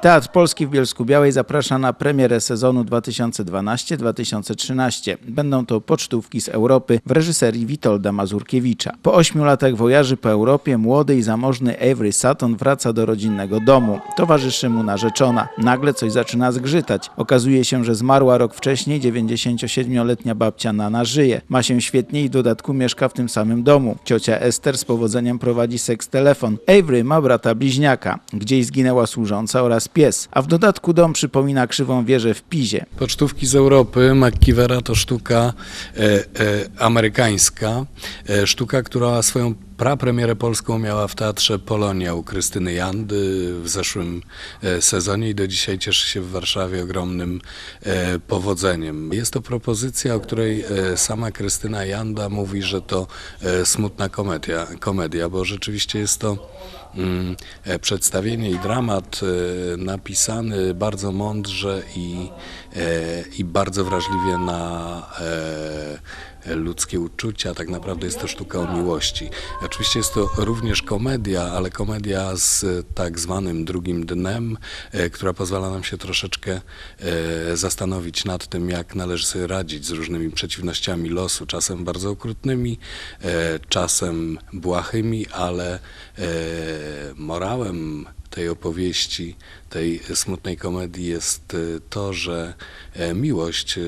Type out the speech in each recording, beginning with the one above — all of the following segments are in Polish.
Teatr Polski w Bielsku Białej zaprasza na premierę sezonu 2012-2013. Będą to pocztówki z Europy w reżyserii Witolda Mazurkiewicza. Po ośmiu latach wojaży po Europie młody i zamożny Avery Sutton wraca do rodzinnego domu. Towarzyszy mu narzeczona. Nagle coś zaczyna zgrzytać. Okazuje się, że zmarła rok wcześniej 97-letnia babcia Nana żyje. Ma się świetnie i w dodatku mieszka w tym samym domu. Ciocia Ester z powodzeniem prowadzi seks telefon. Avery ma brata bliźniaka. Gdzieś zginęła służąca oraz pies. A w dodatku dom przypomina krzywą wieżę w Pizie. Pocztówki z Europy McKeevera to sztuka e, e, amerykańska, e, sztuka, która swoją prapremierę polską miała w Teatrze Polonia u Krystyny Jandy w zeszłym e, sezonie i do dzisiaj cieszy się w Warszawie ogromnym e, powodzeniem. Jest to propozycja, o której e, sama Krystyna Janda mówi, że to smutna komedia, komedia bo rzeczywiście jest to mm, przedstawienie i dramat napisany bardzo mądrze i, i bardzo wrażliwie na ludzkie uczucia. Tak naprawdę jest to sztuka o miłości. Oczywiście jest to również komedia, ale komedia z tak zwanym drugim dnem, e, która pozwala nam się troszeczkę e, zastanowić nad tym, jak należy sobie radzić z różnymi przeciwnościami losu, czasem bardzo okrutnymi, e, czasem błahymi, ale e, morałem tej opowieści, tej smutnej komedii jest e, to, że e, miłość, e,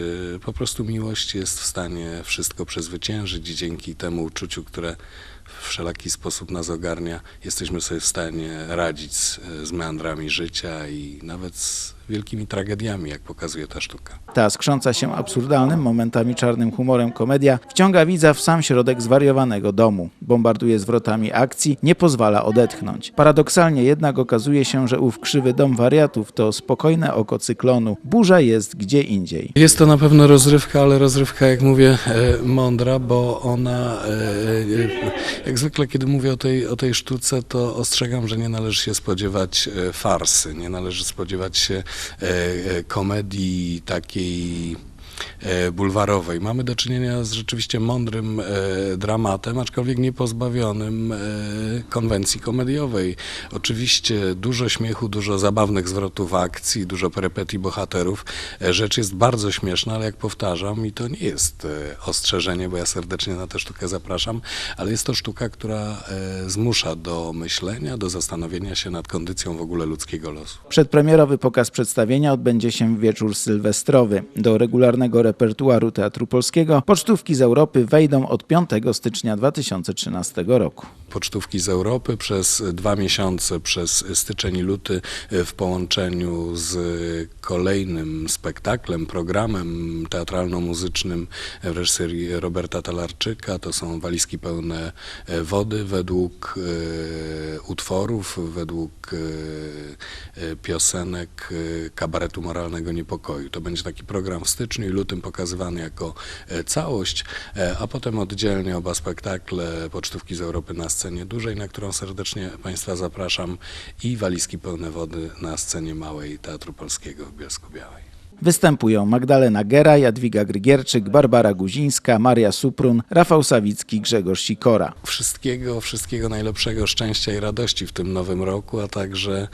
po prostu miłość jest w stanie wszystko przezwyciężyć i dzięki temu uczuciu, które w wszelaki sposób nas ogarnia, jesteśmy sobie w stanie radzić z, z meandrami życia i nawet z wielkimi tragediami, jak pokazuje ta sztuka. Ta skrząca się absurdalnym, momentami czarnym humorem komedia wciąga widza w sam środek zwariowanego domu. Bombarduje zwrotami akcji, nie pozwala odetchnąć. Paradoksalnie jednak okazuje się, że ów krzywy dom wariatów to spokojne oko cyklonu. Burza jest gdzie indziej. Jest to na pewno rozrywka, ale rozrywka, jak mówię, e, mądra, bo ona, e, e, jak zwykle, kiedy mówię o tej, o tej sztuce, to ostrzegam, że nie należy się spodziewać e, farsy, nie należy spodziewać się e, e, komedii takiej bulwarowej. Mamy do czynienia z rzeczywiście mądrym e, dramatem, aczkolwiek nie pozbawionym e, konwencji komediowej. Oczywiście dużo śmiechu, dużo zabawnych zwrotów akcji, dużo perypetii bohaterów. E, rzecz jest bardzo śmieszna, ale jak powtarzam, i to nie jest e, ostrzeżenie, bo ja serdecznie na tę sztukę zapraszam, ale jest to sztuka, która e, zmusza do myślenia, do zastanowienia się nad kondycją w ogóle ludzkiego losu. Przedpremierowy pokaz przedstawienia odbędzie się w wieczór sylwestrowy. Do regularnego repertuaru Teatru Polskiego pocztówki z Europy wejdą od 5 stycznia 2013 roku. Pocztówki z Europy przez dwa miesiące, przez styczeń i luty e, w połączeniu z kolejnym spektaklem, programem teatralno-muzycznym w reżyserii Roberta Talarczyka. To są walizki pełne e, wody według e, utworów, według piosenek kabaretu moralnego niepokoju. To będzie taki program w styczniu i lutym pokazywany jako całość, a potem oddzielnie oba spektakle Pocztówki z Europy na scenie dużej, na którą serdecznie Państwa zapraszam i walizki pełne wody na scenie małej Teatru Polskiego w Bielsku Białej. Występują Magdalena Gera, Jadwiga Grygierczyk, Barbara Guzińska, Maria Suprun, Rafał Sawicki, Grzegorz Sikora. Wszystkiego, wszystkiego najlepszego, szczęścia i radości w tym nowym roku, a także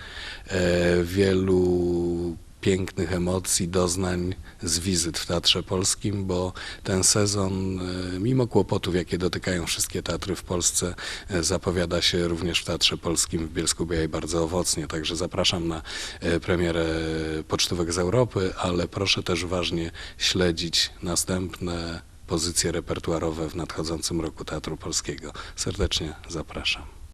e, wielu pięknych emocji, doznań z wizyt w Teatrze Polskim, bo ten sezon, e, mimo kłopotów, jakie dotykają wszystkie teatry w Polsce, e, zapowiada się również w Teatrze Polskim w Bielsku Białej bardzo owocnie. Także zapraszam na e, premierę Pocztówek z Europy, ale proszę też uważnie śledzić następne pozycje repertuarowe w nadchodzącym roku Teatru Polskiego. Serdecznie zapraszam.